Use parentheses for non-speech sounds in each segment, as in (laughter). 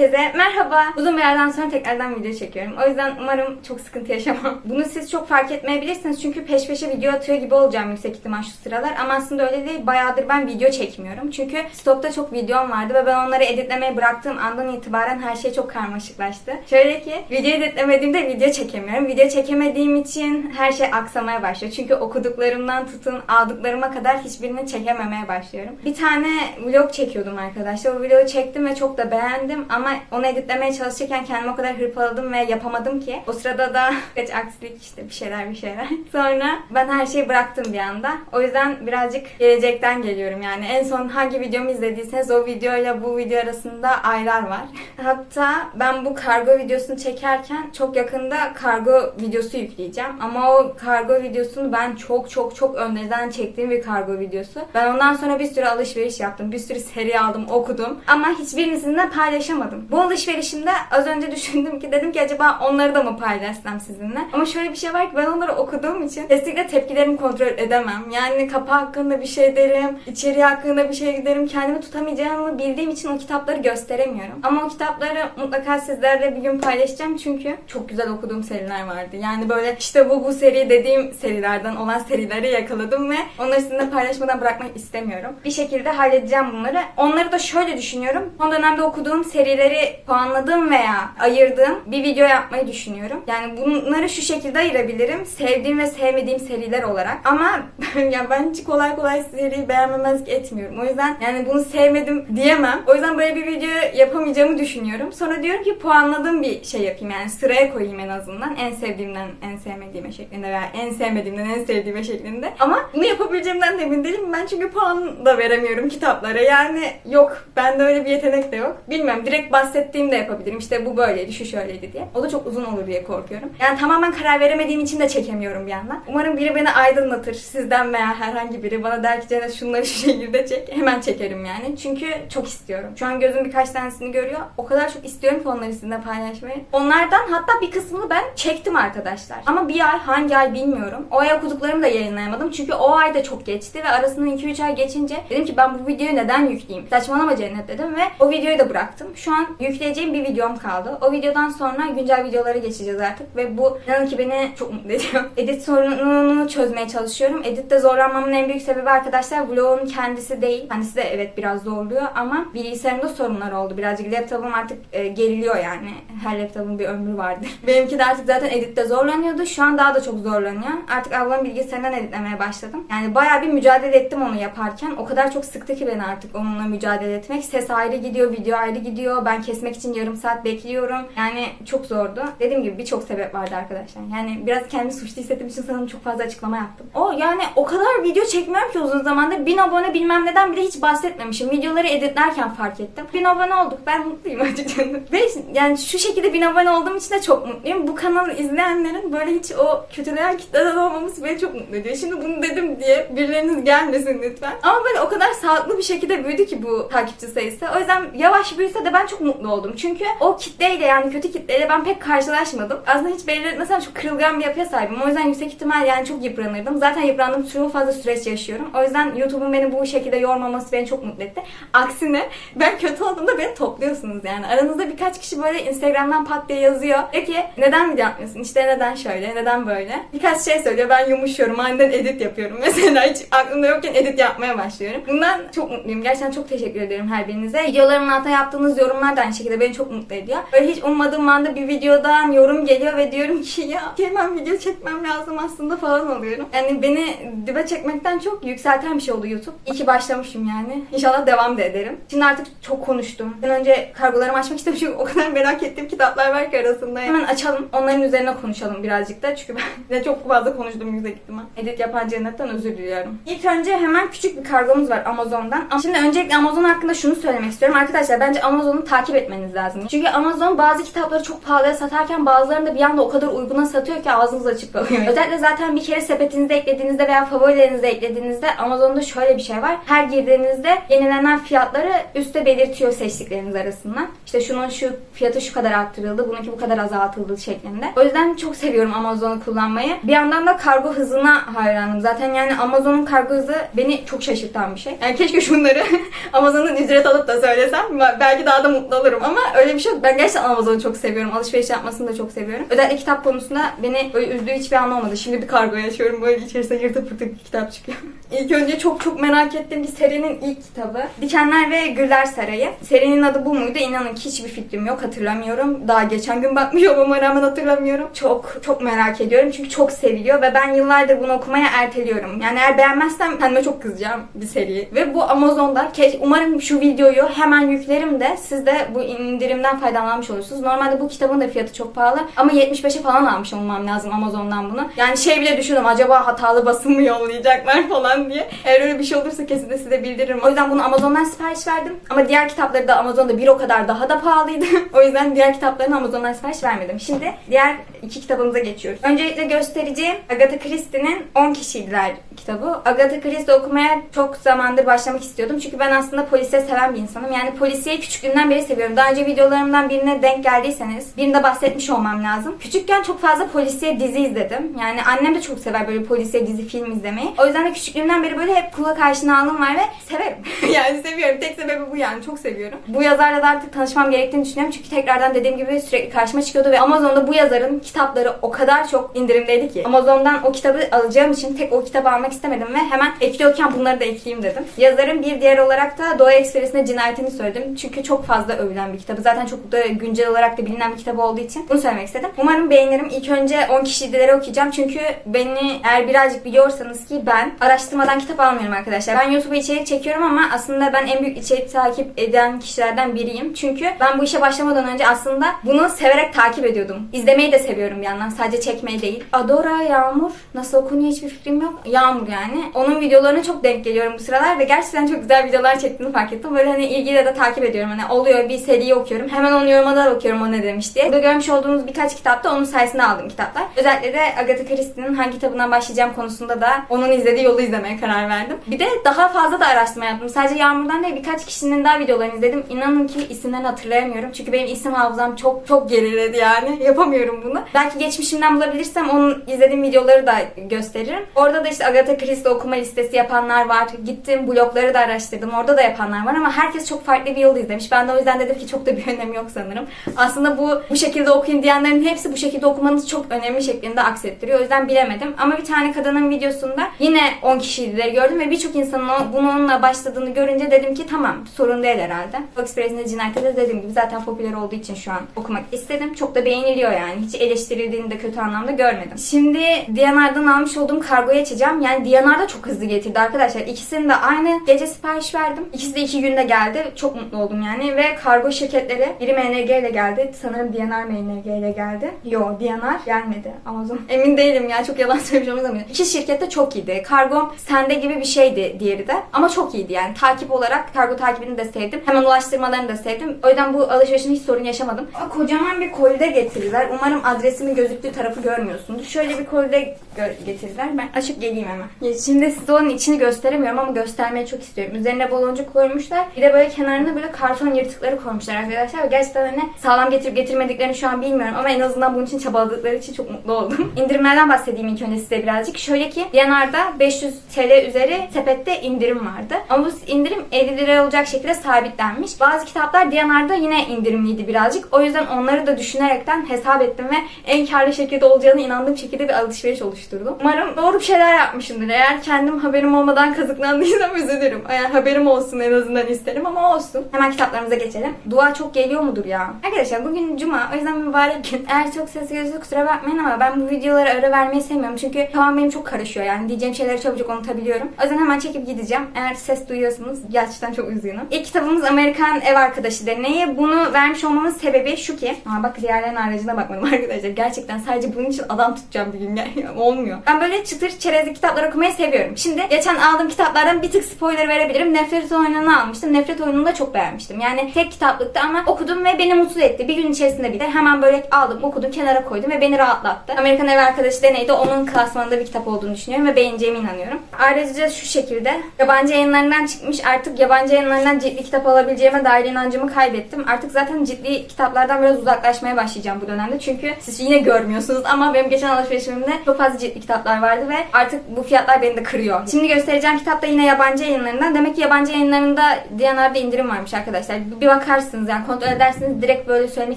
Herkese merhaba. Uzun bir yerden sonra tekrardan video çekiyorum. O yüzden umarım çok sıkıntı yaşamam. (laughs) Bunu siz çok fark etmeyebilirsiniz çünkü peş peşe video atıyor gibi olacağım yüksek ihtimal şu sıralar. Ama aslında öyle değil. Bayağıdır ben video çekmiyorum. Çünkü stokta çok videom vardı ve ben onları editlemeye bıraktığım andan itibaren her şey çok karmaşıklaştı. Şöyle ki video editlemediğimde video çekemiyorum. Video çekemediğim için her şey aksamaya başlıyor. Çünkü okuduklarımdan tutun aldıklarıma kadar hiçbirini çekememeye başlıyorum. Bir tane vlog çekiyordum arkadaşlar. O vlogu çektim ve çok da beğendim ama onu editlemeye çalışırken kendimi o kadar hırpaladım ve yapamadım ki. O sırada da (laughs) kaç aksilik işte bir şeyler bir şeyler. (laughs) Sonra ben her şeyi bıraktım bir anda. O yüzden birazcık gelecekten geliyorum yani. En son hangi videomu izlediyseniz o videoyla bu video arasında aylar var. (laughs) Hatta ben bu kargo videosunu çekerken çok yakında kargo videosu yükleyeceğim. Ama o kargo videosunu ben çok çok çok önceden çektiğim bir kargo videosu. Ben ondan sonra bir sürü alışveriş yaptım. Bir sürü seri aldım, okudum. Ama hiçbirini sizinle paylaşamadım. Bu alışverişimde az önce düşündüm ki dedim ki acaba onları da mı paylaşsam sizinle? Ama şöyle bir şey var ki ben onları okuduğum için kesinlikle tepkilerimi kontrol edemem. Yani kapağı hakkında bir şey derim, içeriği hakkında bir şey derim. Kendimi tutamayacağımı bildiğim için o kitapları gösteremiyorum. Ama o kitapları mutlaka sizlerle bir gün paylaşacağım çünkü çok güzel okuduğum seriler vardı. Yani böyle işte bu bu seri dediğim serilerden olan serileri yakaladım ve onları sizinle paylaşmadan bırakmak istemiyorum. Bir şekilde halledeceğim bunları. Onları da şöyle düşünüyorum. Son dönemde okuduğum serileri puanladığım veya ayırdığım bir video yapmayı düşünüyorum. Yani bunları şu şekilde ayırabilirim. Sevdiğim ve sevmediğim seriler olarak. Ama (laughs) ya ben hiç kolay kolay seriyi beğenmemezlik etmiyorum. O yüzden yani bunu sevmedim diyemem. O yüzden böyle bir video yapamayacağımı düşünüyorum. Sonra diyorum ki puanladığım bir şey yapayım. Yani sıraya koyayım en azından. En sevdiğimden en sevmediğime şeklinde veya en sevmediğimden en sevdiğime şeklinde. Ama bunu yapabileceğimden de emin değilim. Ben çünkü puan da veremiyorum kitaplara. Yani yok. Bende öyle bir yetenek de yok. Bilmem. Direkt bahsettiğimde yapabilirim. İşte bu böyleydi, şu şöyleydi diye. O da çok uzun olur diye korkuyorum. Yani tamamen karar veremediğim için de çekemiyorum bir yandan. Umarım biri beni aydınlatır. Sizden veya herhangi biri bana der ki Cennet şunları şu şekilde çek. Hemen çekerim yani. Çünkü çok istiyorum. Şu an gözüm birkaç tanesini görüyor. O kadar çok istiyorum ki onları sizinle paylaşmayı. Onlardan hatta bir kısmını ben çektim arkadaşlar. Ama bir ay hangi ay bilmiyorum. O ay okuduklarımı da yayınlayamadım. Çünkü o ay da çok geçti ve arasından 2-3 ay geçince dedim ki ben bu videoyu neden yükleyeyim? Saçmalama Cennet dedim ve o videoyu da bıraktım. Şu an yükleyeceğim bir videom kaldı. O videodan sonra güncel videolara geçeceğiz artık ve bu inanın ki beni çok mutlu ediyor. (laughs) Edit sorununu çözmeye çalışıyorum. Editte zorlanmamın en büyük sebebi arkadaşlar vlogun kendisi değil. Kendisi de evet biraz zorluyor ama bilgisayarımda sorunlar oldu. Birazcık laptopum artık e, geriliyor yani. Her laptopun bir ömrü vardır. (laughs) Benimki de artık zaten editte zorlanıyordu. Şu an daha da çok zorlanıyor. Artık ablamın bilgisayarından editlemeye başladım. Yani bayağı bir mücadele ettim onu yaparken. O kadar çok sıktı ki beni artık onunla mücadele etmek. Ses ayrı gidiyor, video ayrı gidiyor. Ben kesmek için yarım saat bekliyorum. Yani çok zordu. Dediğim gibi birçok sebep vardı arkadaşlar. Yani biraz kendimi suçlu hissettiğim için sanırım çok fazla açıklama yaptım. O yani o kadar video çekmiyorum ki uzun zamandır. Bin abone bilmem neden bile hiç bahsetmemişim. Videoları editlerken fark ettim. Bin abone olduk. Ben mutluyum (laughs) açıkçası. Ve yani şu şekilde bin abone olduğum için de çok mutluyum. Bu kanalı izleyenlerin böyle hiç o kötüleyen kitleden olmaması beni çok mutlu ediyor. Şimdi bunu dedim diye birileriniz gelmesin lütfen. Ama böyle o kadar sağlıklı bir şekilde büyüdü ki bu takipçi sayısı. O yüzden yavaş büyüse de ben çok mutlu oldum. Çünkü o kitleyle yani kötü kitleyle ben pek karşılaşmadım. Aslında hiç belli etmesem çok kırılgan bir yapıya sahibim. O yüzden yüksek ihtimal yani çok yıpranırdım. Zaten yıprandığım çok fazla süreç yaşıyorum. O yüzden YouTube'un beni bu şekilde yormaması beni çok mutlu etti. Aksine ben kötü olduğumda beni topluyorsunuz yani. Aranızda birkaç kişi böyle Instagram'dan pat diye yazıyor. Diyor ki neden video yapmıyorsun? İşte neden şöyle, neden böyle? Birkaç şey söylüyor. Ben yumuşuyorum. Aniden edit yapıyorum. (laughs) Mesela hiç aklımda yokken edit yapmaya başlıyorum. Bundan çok mutluyum. Gerçekten çok teşekkür ederim her birinize. Videolarımın altına yaptığınız yorumlar da aynı şekilde beni çok mutlu ediyor. Böyle hiç ummadığım anda bir videodan yorum geliyor ve diyorum ki ya hemen video çekmem lazım aslında falan oluyorum. Yani beni dibe çekmekten çok yükselten bir şey oldu YouTube. İyi ki başlamışım yani. İnşallah devam da ederim. Şimdi artık çok konuştum. Ben önce kargolarımı açmak istedim çünkü o kadar merak ettiğim kitaplar var ki arasında. Hemen açalım. Onların üzerine konuşalım birazcık da. Çünkü ben (laughs) de çok fazla konuştum yüksek ihtimal. Edit yapan cennetten özür diliyorum. İlk önce hemen küçük bir kargomuz var Amazon'dan. Şimdi öncelikle Amazon hakkında şunu söylemek istiyorum. Arkadaşlar bence Amazon'u takip etmeniz lazım. Çünkü Amazon bazı kitapları çok pahalıya satarken bazılarını da bir anda o kadar uyguna satıyor ki ağzınız açık kalıyor. Özellikle zaten bir kere sepetinize eklediğinizde veya favorilerinize eklediğinizde Amazon'da şöyle bir şey var. Her girdiğinizde yenilenen fiyatları üstte belirtiyor seçtikleriniz arasından. İşte şunun şu fiyatı şu kadar arttırıldı, bununki bu kadar azaltıldı şeklinde. O yüzden çok seviyorum Amazon'u kullanmayı. Bir yandan da kargo hızına hayranım. Zaten yani Amazon'un kargo hızı beni çok şaşırtan bir şey. Yani keşke şunları (laughs) Amazon'un ücret alıp da söylesem belki daha da mutlu mutlu olurum ama öyle bir şey yok. Ben gerçekten Amazon'u çok seviyorum. Alışveriş yapmasını da çok seviyorum. Özellikle kitap konusunda beni böyle üzdüğü hiçbir an olmadı. Şimdi bir kargoya açıyorum böyle içerisinde yırtıp pırtık bir kitap çıkıyor. (laughs) İlk önce çok çok merak ettiğim bir serinin ilk kitabı. Dikenler ve Güller Sarayı. Serinin adı bu muydu? İnanın ki hiçbir fikrim yok. Hatırlamıyorum. Daha geçen gün bakmış olmama rağmen hatırlamıyorum. Çok çok merak ediyorum. Çünkü çok seviliyor ve ben yıllardır bunu okumaya erteliyorum. Yani eğer beğenmezsem kendime çok kızacağım bir seri. Ve bu Amazon'da. Umarım şu videoyu hemen yüklerim de siz de bu indirimden faydalanmış olursunuz. Normalde bu kitabın da fiyatı çok pahalı. Ama 75'e falan almış olmam lazım Amazon'dan bunu. Yani şey bile düşündüm. Acaba hatalı basım mı yollayacaklar falan diye. Eğer öyle bir şey olursa kesin de size bildiririm. O yüzden bunu Amazon'dan sipariş verdim. Ama diğer kitapları da Amazon'da bir o kadar daha da pahalıydı. (laughs) o yüzden diğer kitaplarını Amazon'dan sipariş vermedim. Şimdi diğer iki kitabımıza geçiyoruz. Öncelikle göstereceğim Agatha Christie'nin 10 Kişiydiler kitabı. Agatha Christie okumaya çok zamandır başlamak istiyordum. Çünkü ben aslında polisiye seven bir insanım. Yani polisiye küçüklüğümden beri seviyorum. Daha önce videolarımdan birine denk geldiyseniz birinde bahsetmiş olmam lazım. Küçükken çok fazla polisiye dizi izledim. Yani annem de çok sever böyle polisiye dizi film izlemeyi. O yüzden de küçüklüğümden beri böyle hep kulak aşinalığım var ve severim. (laughs) yani seviyorum. Tek sebebi bu yani. Çok seviyorum. Bu yazarla da artık tanışmam gerektiğini düşünüyorum. Çünkü tekrardan dediğim gibi sürekli karşıma çıkıyordu ve Amazon'da bu yazarın kitapları o kadar çok indirimdeydi ki. Amazon'dan o kitabı alacağım için tek o kitabı almak istemedim ve hemen ekliyorken bunları da ekleyeyim dedim. Yazarın bir diğer olarak da Doğa Ekspresi'ne cinayetini söyledim. Çünkü çok fazla övülen bir kitabı. Zaten çok da güncel olarak da bilinen bir kitabı olduğu için bunu söylemek istedim. Umarım beğenirim. İlk önce 10 kişileri okuyacağım. Çünkü beni eğer birazcık biliyorsanız ki ben araştırmadan kitap almıyorum arkadaşlar. Ben YouTube'a içerik çekiyorum ama aslında ben en büyük içerik takip eden kişilerden biriyim. Çünkü ben bu işe başlamadan önce aslında bunu severek takip ediyordum. İzlemeyi de seviyorum bir yandan. Sadece çekmeyi değil. Adora Yağmur. Nasıl okunuyor hiçbir fikrim yok. Yağmur yani. Onun videolarına çok denk geliyorum bu sıralar ve gerçekten çok güzel videolar çektiğini fark ettim. Böyle hani ilgiyle de takip ediyorum. Hani oluyor bir seriyi okuyorum. Hemen onu yorumlar okuyorum o ne demiş diye. Burada görmüş olduğunuz birkaç kitapta onun sayesinde aldığım kitaplar. Özellikle de Agatha Christie'nin hangi kitabından başlayacağım konusunda da onun izlediği yolu izlemeye karar verdim. Bir de daha fazla da araştırma yaptım. Sadece Yağmur'dan değil birkaç kişinin daha videolarını izledim. İnanın ki isimlerini hatırlayamıyorum. Çünkü benim isim hafızam çok çok geriledi yani. (laughs) Yapamıyorum bunu. Belki geçmişimden bulabilirsem onun izlediğim videoları da gösteririm. Orada da işte Agatha Christie okuma listesi yapanlar var. Gittim blogları da araştırdım. Orada da yapanlar var ama herkes çok farklı bir yol izlemiş. Ben de o yüzden dedim ki çok da bir (laughs) önemi yok sanırım. Aslında bu bu şekilde okuyun diyenlerin hepsi bu şekilde okumanız çok önemli şeklinde aksettiriyor. O yüzden bilemedim. Ama bir tane kadının videosunda yine 10 kişiydileri gördüm ve birçok insanın o- bununla başladığını görünce dedim ki tamam sorun değil herhalde. Express'in cinayeti de dediğim gibi zaten popüler olduğu için şu an okumak istedim. Çok da beğeniliyor yani. Hiç eleştirildiğini de kötü anlamda görmedim. Şimdi Diyanar'dan almış olduğum kargoyu açacağım. Yani Diyanar da çok hızlı getirdi arkadaşlar. İkisini de aynı gece sipariş verdim. İkisi de iki günde geldi. Çok mutlu oldum yani. Ve kargo şirketleri biri MNG ile geldi. Sanırım Diyanar MNG ile geldi. Yo Diyanar gelmedi. Amazon. (laughs) Emin değilim ya. Çok yalan (laughs) söylemiş olmayayım. İki şirket de çok iyiydi. Kargo sende gibi bir şeydi diğeri de. Ama çok iyiydi yani. Takip olarak kargo takibini de sevdim. Hemen ulaştırmalarını da sevdim. O yüzden bu alışverişin hiç sorun yaşamadım. Kocaman bir kolide getirdiler. Umarım adresimin gözüktüğü tarafı görmüyorsunuz. Şöyle bir kolide gö- getirdiler. Ben açıp geleyim hemen. Şimdi size onun içini gösteremiyorum ama göstermeyi çok istiyorum. Üzerine baloncuk koymuşlar. Bir de böyle kenarına böyle karton yırtıkları koymuşlar arkadaşlar. Ve gerçekten hani sağlam getirip getirmediklerini şu an bilmiyorum ama en azından bunun için çabaladıkları için çok mutlu oldum. (laughs) İndirimlerden bahsedeyim ilk önce size birazcık. Şöyle ki Diyanar'da 500 TL üzeri sepette indirim vardı. Ama bu indirim 50 lira olacak şekilde sabitlenmiş. Bazı kitaplar Diyanar'da yine indirimliydi birazcık. O yüzden onları da düşünerekten hesap ettim ve en karlı şekilde olacağına inandığım şekilde bir alışveriş oluşturdum. Umarım doğru bir şeyler yapmışımdır. Eğer kendim haberim olmadan kazıklandıysam (laughs) üzülürüm. Yani haberim olsun en azından isterim ama olsun. Hemen kitaplarımıza geçelim. Dua çok geliyor mudur ya? Arkadaşlar bugün cuma o yüzden mübarek gün. Eğer çok ses geliyorsa kusura bakmayın ama ben bu videolara ara vermeyi sevmiyorum. Çünkü tamam benim çok karışıyor yani. Diyeceğim şeyleri çabucak unutabiliyorum. O yüzden hemen çekip gideceğim. Eğer ses duyuyorsanız gerçekten çok üzgünüm. İlk kitabımız Amerikan Ev Arkadaşı Deneyi. Bunu vermiş olmamın sebebi şu ki. Aa bak diğerlerinin aracına bakmadım (laughs) arkadaşlar. Gerçekten sadece bunun için adam tutacağım bir gün. (laughs) Yani olmuyor. Ben böyle çıtır çerezli kitaplar okumayı seviyorum. Şimdi geçen aldığım kitaplardan bir tık spoiler verebilirim. Nefret oyununu almıştım. Nefret oyununu da çok beğenmiştim. Yani tek kitaplıktı ama okudum ve beni mutlu etti. Bir gün içerisinde bir de hemen böyle aldım, okudum, kenara koydum ve beni rahatlattı. Amerikan Ev Arkadaşı Deneyi onun klasmanında bir kitap olduğunu düşünüyorum ve beğeneceğime inanıyorum. Ayrıca şu şekilde yabancı yayınlarından çıkmış. Artık yabancı yayınlarından ciddi kitap alabileceğime dair inancımı kaybettim. Artık zaten ciddi kitaplardan biraz uzaklaşmaya başlayacağım bu dönemde. Çünkü siz yine görmüyorsunuz ama benim geçen alışverişimde çok fazla ciddi kitaplar vardı ve artık bu fiyat fiyatlar beni de kırıyor. Şimdi göstereceğim kitap da yine yabancı yayınlarından. Demek ki yabancı yayınlarında DNR'da indirim varmış arkadaşlar. Bir bakarsınız yani kontrol edersiniz. Direkt böyle söylemek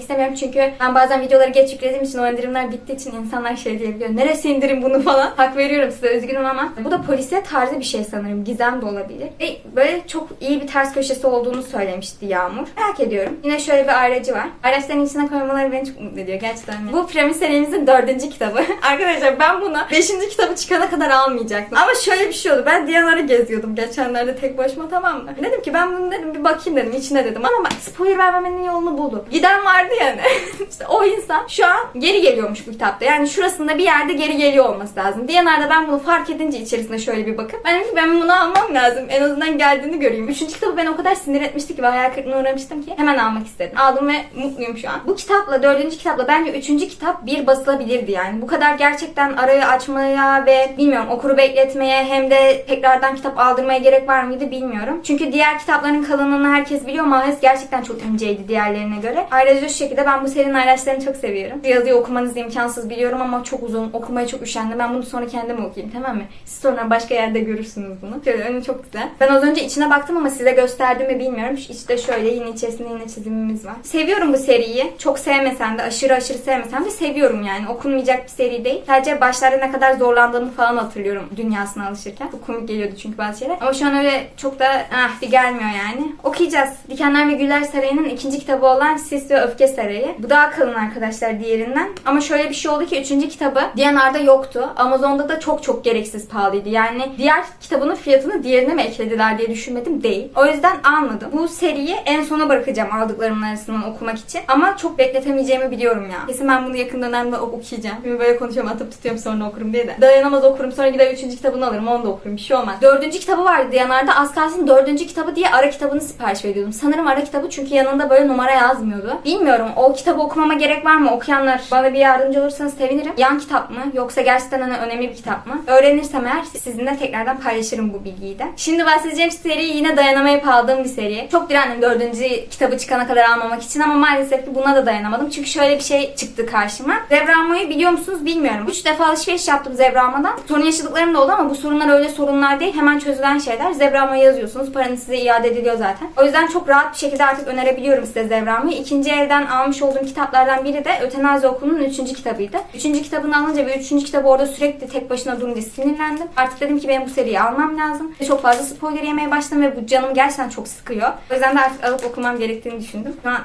istemiyorum. Çünkü ben bazen videoları geç yüklediğim için o indirimler bittiği için insanlar şey diyebiliyor. Neresi indirim bunu falan. Hak veriyorum size üzgünüm ama. Bu da polisiye tarzı bir şey sanırım. Gizem de olabilir. Ve böyle çok iyi bir ters köşesi olduğunu söylemişti Yağmur. Merak ediyorum. Yine şöyle bir ayracı var. Araçların içine koymaları beni çok mutlu ediyor gerçekten. Bu Piramit serimizin dördüncü kitabı. (laughs) Arkadaşlar ben bunu beşinci kitabı çıkana kadar almayacaktım. Ama şöyle bir şey oldu. Ben Diyanar'ı geziyordum geçenlerde tek başıma tamam mı? Dedim ki ben bunu dedim bir bakayım dedim içine dedim. Ama bak spoiler vermemenin yolunu buldu. Giden vardı yani. (laughs) işte o insan şu an geri geliyormuş bu kitapta. Yani şurasında bir yerde geri geliyor olması lazım. Diyanar'da ben bunu fark edince içerisinde şöyle bir bakıp ben dedim ki ben bunu almam lazım. En azından geldiğini göreyim. Üçüncü kitabı ben o kadar sinir etmişti ki ve hayal kırıklığına uğramıştım ki hemen almak istedim. Aldım ve mutluyum şu an. Bu kitapla dördüncü kitapla bence üçüncü kitap bir basılabilirdi yani. Bu kadar gerçekten arayı açmaya ve bilmiyorum okuru bekletmeye hem de tekrardan kitap aldırmaya gerek var mıydı bilmiyorum. Çünkü diğer kitapların kalınlığını herkes biliyor. Mahves gerçekten çok inceydi diğerlerine göre. Ayrıca şu şekilde ben bu serinin araçlarını çok seviyorum. Yazıyı okumanız imkansız biliyorum ama çok uzun. Okumaya çok üşendim. Ben bunu sonra kendim okuyayım tamam mı? Siz sonra başka yerde görürsünüz bunu. Şöyle önü çok güzel. Ben az önce içine baktım ama size gösterdim mi bilmiyorum. Şu İçte şöyle yine içerisinde yine çizimimiz var. Seviyorum bu seriyi. Çok sevmesem de aşırı aşırı sevmesem de seviyorum yani. Okunmayacak bir seri değil. Sadece başlarda ne kadar zorlandığımı falan hatırlıyorum dünyasına alışırken. Çok komik geliyordu çünkü bazı şeyler. Ama şu an öyle çok da ah bir gelmiyor yani. Okuyacağız. Dikenler ve Güller Sarayı'nın ikinci kitabı olan Sis ve Öfke Sarayı. Bu daha kalın arkadaşlar diğerinden. Ama şöyle bir şey oldu ki üçüncü kitabı DNR'da yoktu. Amazon'da da çok çok gereksiz pahalıydı. Yani diğer kitabının fiyatını diğerine mi eklediler diye düşünmedim değil. O yüzden almadım. Bu seriyi en sona bırakacağım aldıklarımın arasından okumak için. Ama çok bekletemeyeceğimi biliyorum ya. Kesin ben bunu yakın dönemde ok- okuyacağım. Şimdi böyle konuşuyorum atıp tutuyorum sonra okurum diye de. Dayanamaz okurum sonra gider üçüncü kitabını alırım onu da okurum bir şey olmaz. Dördüncü kitabı vardı Diyanar'da az kalsın dördüncü kitabı diye ara kitabını sipariş veriyordum. Sanırım ara kitabı çünkü yanında böyle numara yazmıyordu. Bilmiyorum o kitabı okumama gerek var mı? Okuyanlar bana bir yardımcı olursanız sevinirim. Yan kitap mı? Yoksa gerçekten hani önemli bir kitap mı? Öğrenirsem eğer sizinle tekrardan paylaşırım bu bilgiyi de. Şimdi bahsedeceğim seri yine dayanamayıp aldığım bir seri. Çok direndim dördüncü kitabı çıkana kadar almamak için ama maalesef ki buna da dayanamadım. Çünkü şöyle bir şey çıktı karşıma. Zebramo'yu biliyor musunuz bilmiyorum. Üç defa alışveriş yaptım Zebramo'dan. Sorun yaşadıklarım da oldu ama bu sorunlar öyle sorunlar değil. Hemen çözülen şeyler. Zebramo'ya yazıyorsunuz. Paranız size iade ediliyor zaten. O yüzden çok rahat bir şekilde artık önerebiliyorum size Zebramo'yu. İkinci elden almış olduğum kitaplardan biri de Ötenazi Okulu'nun üçüncü kitabıydı. Üçüncü kitabını alınca ve üçüncü kitabı orada sürekli tek başına durunca sinirlendim. Artık dedim ki benim bu seriyi almam lazım. Çok fazla spoiler yemeye başladım ve bu canımı gerçekten çok sıkıyor. O yüzden de artık alıp okumam gerektiğini düşündüm. Şu an (laughs)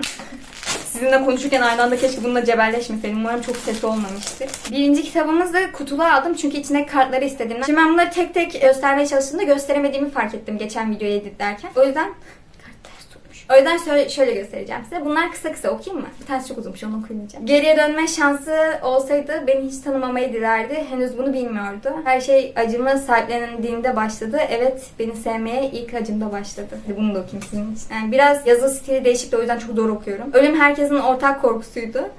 Sizinle konuşurken aynı anda keşke bununla cebelleşmeseydim. Umarım çok ses olmamıştır. Birinci kitabımızı kutulu aldım çünkü içindeki kartları istedim. Şimdi ben bunları tek tek göstermeye çalıştığımda gösteremediğimi fark ettim geçen videoyu editlerken. O yüzden. O yüzden şöyle, şöyle göstereceğim size. Bunlar kısa kısa okuyayım mı? Bir tanesi çok uzunmuş onu okuyamayacağım. Geriye dönme şansı olsaydı beni hiç tanımamayı dilerdi. Henüz bunu bilmiyordu. Her şey acımı sahiplenildiğinde başladı. Evet beni sevmeye ilk acımda başladı. Bunu da okuyayım sizin için. Yani biraz yazı stili değişik de o yüzden çok zor okuyorum. Ölüm herkesin ortak korkusuydu.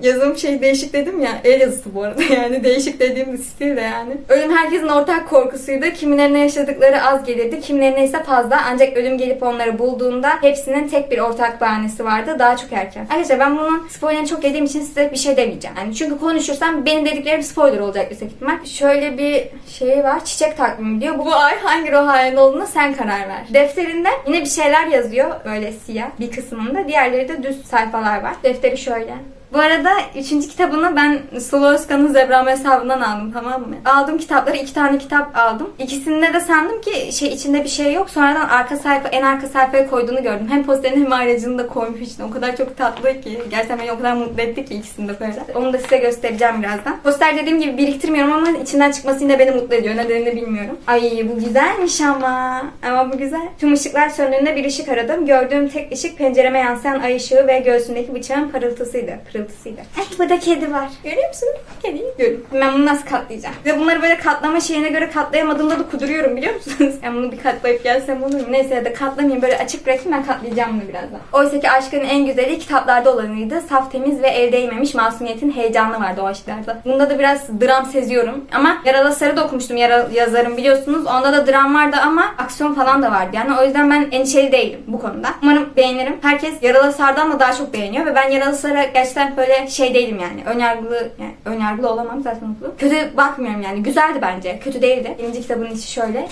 Yazım şey değişik dedim ya. El yazısı bu arada (laughs) yani değişik dediğim de stil de yani. Ölüm herkesin ortak korkusuydu. Kimilerine yaşadıkları az gelirdi. Kimilerine ise fazla. Ancak ölüm gelip onları bulduğunda hepsinin tek bir ortak bahanesi vardı. Daha çok erken. Arkadaşlar ben bunun spoilerini çok yediğim için size bir şey demeyeceğim. Yani çünkü konuşursam benim dediklerim spoiler olacak yüksek ihtimal. Şöyle bir şey var. Çiçek takvimi diyor. Bu ay hangi ruh halinde olduğuna sen karar ver. Defterinde yine bir şeyler yazıyor. Böyle siyah bir kısmında. Diğerleri de düz sayfalar var. Defteri şöyle. Bu arada üçüncü kitabını ben Sıla Özkan'ın Zebrama hesabından aldım tamam mı? Aldığım kitapları iki tane kitap aldım. İkisinde de sandım ki şey içinde bir şey yok. Sonradan arka sayfa en arka sayfaya koyduğunu gördüm. Hem posterini hem ayracını da koymuş içine. O kadar çok tatlı ki. Gerçekten beni o kadar mutlu etti ki ikisini de. Onu da size göstereceğim birazdan. Poster dediğim gibi biriktirmiyorum ama içinden çıkması yine beni mutlu ediyor. Nedenini bilmiyorum. Ay bu güzelmiş ama. Ama bu güzel. Tüm ışıklar söndüğünde bir ışık aradım. Gördüğüm tek ışık pencereme yansıyan ay ışığı ve göğsündeki bıçağın parıltısıydı. Pırıltısıydı. Ay burada kedi var. Görüyor musunuz? Kediyi görüyorum. Ben bunu nasıl katlayacağım? Ve bunları böyle katlama şeyine göre katlayamadığımda da kuduruyorum biliyor musunuz? Ben bunu bir katlayıp gelsem olur mu? Neyse ya da katlamayayım böyle açık bırakayım ben katlayacağım bunu birazdan. Oysa ki aşkın en güzeli kitaplarda olanıydı. Saf temiz ve el değmemiş masumiyetin heyecanı vardı o aşklarda. Bunda da biraz dram seziyorum. Ama Yaralı Sarı da okumuştum yara yazarım biliyorsunuz. Onda da dram vardı ama aksiyon falan da vardı. Yani o yüzden ben endişeli değilim bu konuda. Umarım beğenirim. Herkes Yaralı Sarı'dan da daha çok beğeniyor ve ben Yaralı Sarı gerçekten ben böyle şey değilim yani. Önyargılı, yani önyargılı olamam zaten okulu. Kötü bakmıyorum yani. Güzeldi bence. Kötü değildi. Birinci kitabın içi şöyle.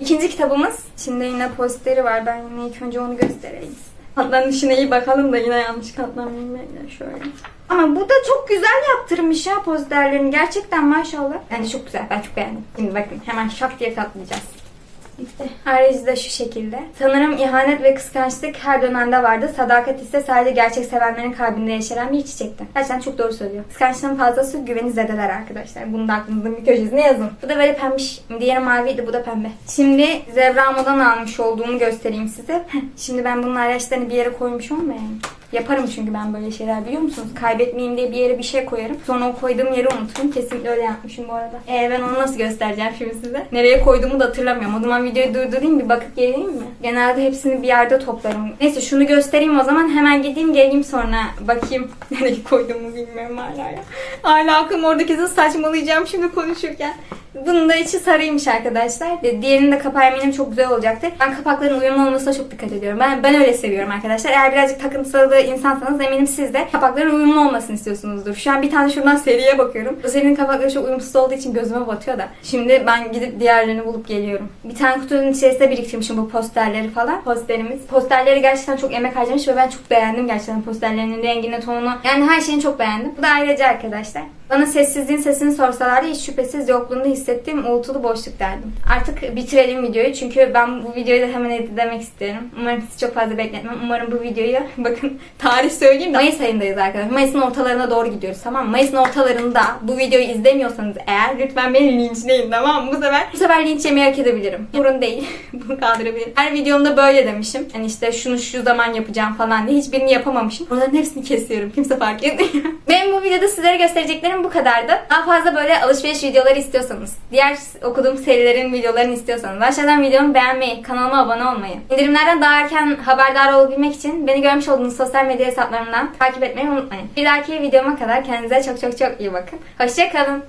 İkinci kitabımız. Şimdi yine posteri var. Ben yine ilk önce onu göstereyim. Katlanışına iyi bakalım da yine yanlış katlanmayayım. Yani şöyle. Ama bu da çok güzel yaptırmış ya posterlerini. Gerçekten maşallah. Bence çok güzel. Ben çok beğendim. Şimdi bakın hemen şak diye katlayacağız. Bitti. Haricinde de şu şekilde. Sanırım ihanet ve kıskançlık her dönemde vardı. Sadakat ise sadece gerçek sevenlerin kalbinde yeşeren bir çiçekti. Gerçekten çok doğru söylüyor. Kıskançlığın fazlası güveni zedeler arkadaşlar. Bunu da aklınızın bir köşesine yazın. Bu da böyle pembiş. Diğeri maviydi bu da pembe. Şimdi Zebra'madan almış olduğumu göstereyim size. Şimdi ben bunun araçlarını bir yere koymuş olmayayım. Yaparım çünkü ben böyle şeyler biliyor musunuz? Kaybetmeyeyim diye bir yere bir şey koyarım. Sonra o koyduğum yeri unuturum. Kesinlikle öyle yapmışım bu arada. Ee, ben onu nasıl göstereceğim şimdi size? Nereye koyduğumu da hatırlamıyorum. O zaman videoyu durdurayım bir bakıp geleyim mi? Genelde hepsini bir yerde toplarım. Neyse şunu göstereyim o zaman. Hemen gideyim geleyim sonra bakayım. (laughs) Nereye koyduğumu bilmiyorum hala ya. Hala aklım oradaki saçmalayacağım şimdi konuşurken. Bunun da içi sarıymış arkadaşlar. Diğerinin de kapağı eminim çok güzel olacaktır. Ben kapakların uyumlu olmasına çok dikkat ediyorum. Ben ben öyle seviyorum arkadaşlar. Eğer birazcık takıntılı insansanız eminim siz de kapakların uyumlu olmasını istiyorsunuzdur. Şu an bir tane şuradan seriye bakıyorum. Bu serinin kapakları çok uyumsuz olduğu için gözüme batıyor da. Şimdi ben gidip diğerlerini bulup geliyorum. Bir tane kutunun içerisinde biriktirmişim bu posterleri falan. Posterimiz. Posterleri gerçekten çok emek harcamış ve ben çok beğendim gerçekten posterlerinin rengini, tonunu. Yani her şeyini çok beğendim. Bu da ayrıca arkadaşlar. Bana sessizliğin sesini sorsalardı hiç şüphesiz yokluğunda hissettiğim uğultulu boşluk derdim. Artık bitirelim videoyu çünkü ben bu videoyu da hemen editlemek istiyorum. Umarım sizi çok fazla bekletmem. Umarım bu videoyu (laughs) bakın tarih söyleyeyim de Mayıs ayındayız arkadaşlar. Mayıs'ın ortalarına doğru gidiyoruz tamam mı? Mayıs'ın ortalarında bu videoyu izlemiyorsanız eğer lütfen beni linçleyin tamam mı? Bu sefer bu sefer linç yemeyi hak edebilirim. (laughs) Sorun değil. (laughs) Bunu kaldırabilirim. Her videomda böyle demişim. Hani işte şunu şu zaman yapacağım falan diye. Hiçbirini yapamamışım. Onların hepsini kesiyorum. Kimse fark etmiyor. Benim bu videoda sizlere göstereceklerim bu kadardı. Daha fazla böyle alışveriş videoları istiyorsanız, diğer okuduğum serilerin videolarını istiyorsanız aşağıdan videomu beğenmeyi, kanalıma abone olmayı, indirimlerden daha erken haberdar olabilmek için beni görmüş olduğunuz sosyal medya hesaplarımdan takip etmeyi unutmayın. Bir dahaki videoma kadar kendinize çok çok çok iyi bakın. Hoşçakalın.